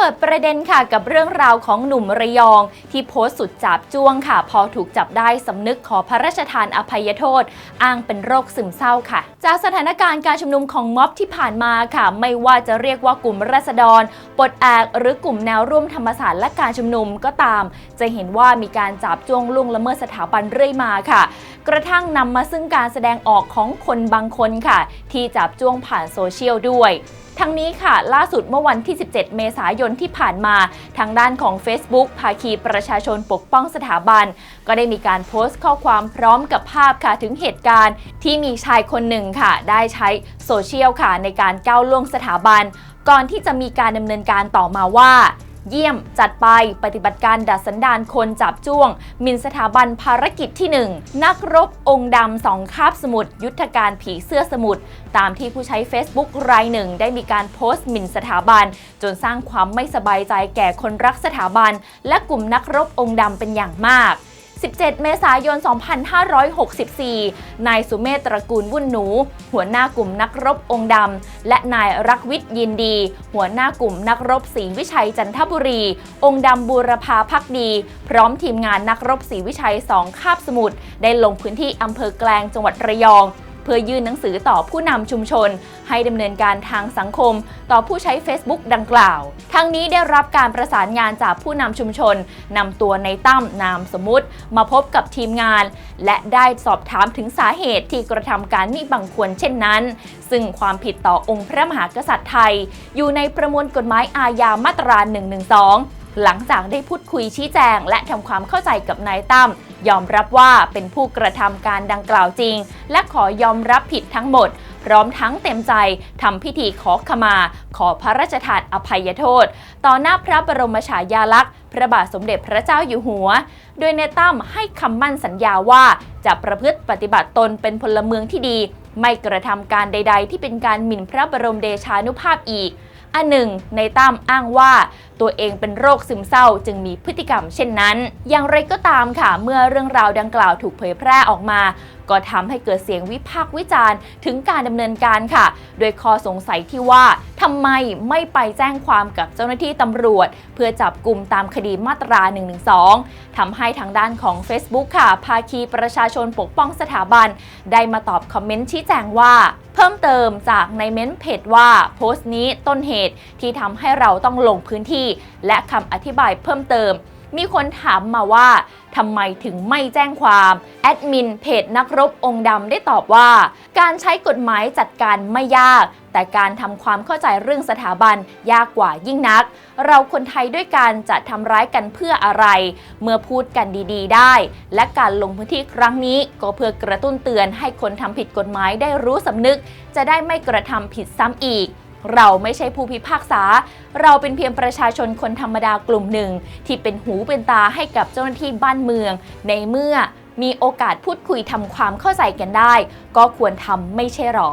เปิดประเด็นค่ะกับเรื่องราวของหนุ่มระยอง ที่โพสต์สุดจับจ้วงค่ะ พอถูกจับได้สำนึกขอพระราชทานอภัยโทษ อ้างเป็นโรคซึมเศร้าค่ะ จากสถานการณ์การชุมนุมของม็อบที่ผ่านมาค่ะ ไม่ว่าจะเรียกว่ากลุ่มราษฎรปลดแอกหรือกลุ่มแนวร่วมธรรมศาสตร์และการชุมนุมก็ตาม จะเห็นว่ามีการจับจ้วงล่วงละเมิดสถาบันเรื่อยมาค่ะกระทั่งนำมาซึ่งการแสดงออกของคนบางคนค่ะ ที่จับจ้วงผ่านโซเชียลด้วยทั้งนี้ค่ะ ล่าสุดเมื่อวันที่ 17 เมษายนที่ผ่านมา ทางด้านของ Facebook ภาคีประชาชนปกป้องสถาบัน ก็ได้มีการโพสต์ข้อความพร้อมกับภาพค่ะ ถึงเหตุการณ์ที่มีชายคนหนึ่งค่ะ ได้ใช้โซเชียลค่ะ ในการก้าวล่วงสถาบัน ก่อนที่จะมีการดำเนินการต่อมาว่า เยี่ยมจัดไปปฏิบัติการดัดสันดานคนจับจ้วงหมินสถาบันภารกิจที่ 1 นักรบองค์ดำสองคาบสมุทรยุทธการผีเสื้อสมุทรตามที่ผู้ใช้ Facebook รายหนึ่ง ได้มีการโพสต์หมิ่นสถาบัน จนสร้างความไม่สบายใจแก่คนรักสถาบัน และกลุ่มนักรบองค์ดำเป็นอย่างมาก 17 เมษายน 2564 นายสุเมธตระกูลวุ่นหนู หัวหน้ากลุ่มนักรบองค์ดำ และนายรักวิทย์ยินดี หัวหน้ากลุ่มนักรบศรีวิชัยจันทบุรี องค์ดำบูรพาพักดี พร้อมทีมงานนักรบศรีวิชัยสองคาบสมุทรได้ลงพื้นที่อำเภอแกลงจังหวัดระยอง พื่อยื่นหนังสือต่อผู้นำชุมชน ให้ดำเนินการทางสังคม ต่อผู้ใช้ Facebook ดังกล่าว ทั้งนี้ได้รับการประสานงานจากผู้นำชุมชนนำตัวในตั้มนามสมมุติ มาพบกับทีมงาน และได้สอบถามถึงสาเหตุที่กระทำการมิบังควรเช่นนั้น ซึ่งความผิดต่อองค์พระมหากษัตริย์ไทย อยู่ในประมวลกฎหมายอาญามาตรา 112 หลังจากได้พูดคุยชี้แจง และทำความเข้าใจกับนายตั้ม ยอมรับว่าเป็นผู้กระทำการดังกล่าวจริง และขอยอมรับผิดทั้งหมด พร้อมทั้งเต็มใจทำพิธีขอขมา ขอพระราชทานอภัยโทษ ต่อหน้าพระบรมฉายาลักษณ์ พระบาทสมเด็จพระเจ้าอยู่หัว โดยในตั้มให้คำมั่นสัญญาว่าจะประพฤติปฏิบัติตนเป็นพลเมืองที่ดี ไม่กระทำการใด ๆ ที่เป็นการหมิ่นพระบรมเดชานุภาพอีก อันหนึ่ง ในตั้มอ้างว่า ตัวเองเป็นโรคซึมเศร้าจึงมีพฤติกรรมเช่นนั้น อย่างไรก็ตามค่ะ เมื่อเรื่องราวดังกล่าวถูกเผยแพร่ออกมา ก็ทำให้เกิดเสียงวิพากษ์วิจารณ์ถึงการดำเนินการค่ะ โดยข้อสงสัยที่ว่าทำไมไม่ไปแจ้งความกับเจ้าหน้าที่ตำรวจ เพื่อจับกลุ่มตามคดีมาตรา 112 ทำให้ทางด้านของ Facebook ค่ะ ภาคีประชาชนปกป้องสถาบัน ได้มาตอบคอมเมนต์ชี้แจงว่า เพิ่มเติมจากในเม้นต์เพจว่าโพสต์นี้ต้นเหตุที่ทำให้เราต้องลงพื้นที่ และคำอธิบายเพิ่มเติม มีคนถามมาว่าทำไมถึงไม่แจ้งความ แอดมินเพจนักรบองค์ดำได้ตอบว่า การใช้กฎหมายจัดการไม่ยาก แต่การทำความเข้าใจเรื่องสถาบันยากกว่ายิ่งนัก เราคนไทยด้วยกันจะทำร้ายกันเพื่ออะไร เมื่อพูดกันดีๆ ได้ และการลงพื้นที่ครั้งนี้ก็เพื่อกระตุ้นเตือนให้คนทำผิดกฎหมายได้รู้สำนึก จะได้ไม่กระทำผิดซ้ำอีก เราไม่ใช่ผู้พิพากษา เราเป็นเพียงประชาชนคนธรรมดากลุ่มหนึ่ง ที่เป็นหูเป็นตาให้กับเจ้าหน้าที่บ้านเมือง ในเมื่อมีโอกาสพูดคุยทำความเข้าใจกันได้ ก็ควรทำไม่ใช่หรอ